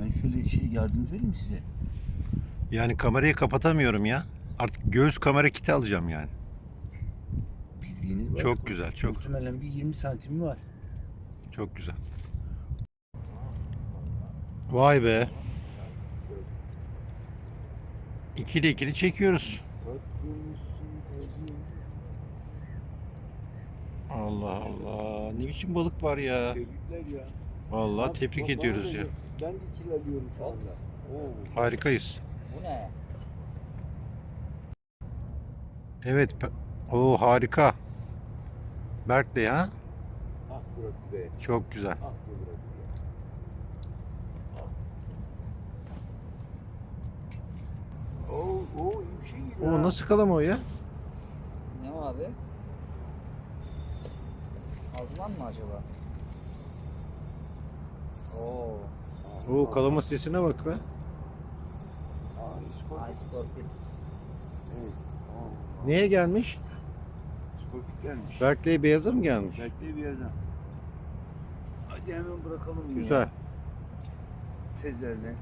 Ben şöyle şey yardımcı vereyim mi size? Yani kamerayı kapatamıyorum ya. Artık göğüs kamera kiti alacağım yani. Bildiğiniz var. Çok güzel, çok Muhtemelen bir 20 santimi var. çok güzel. Vay be. İkili ikili çekiyoruz. Allah Allah. Ne biçim balık var ya. Tebrikler ya. Vallahi tebrik ediyoruz ya. Ben de ikili alıyorum şu anda. Oo. Harikayız. Bu ne? Evet. O harika. Berk de ha. Ah bırak be. Çok güzel. Ah be bırak be. Oo, oo iyi bir şey gibi O ha. nasıl kalama o ya? Ne o abi? Azman mı acaba? Oo. O kalama sesine bak be. Ay Neye gelmiş? Skorpik gelmiş. Berkeley beyaza mı gelmiş? Bekle bir adam. Hadi hemen bırakalım. ya. Güzel. Tezlerle.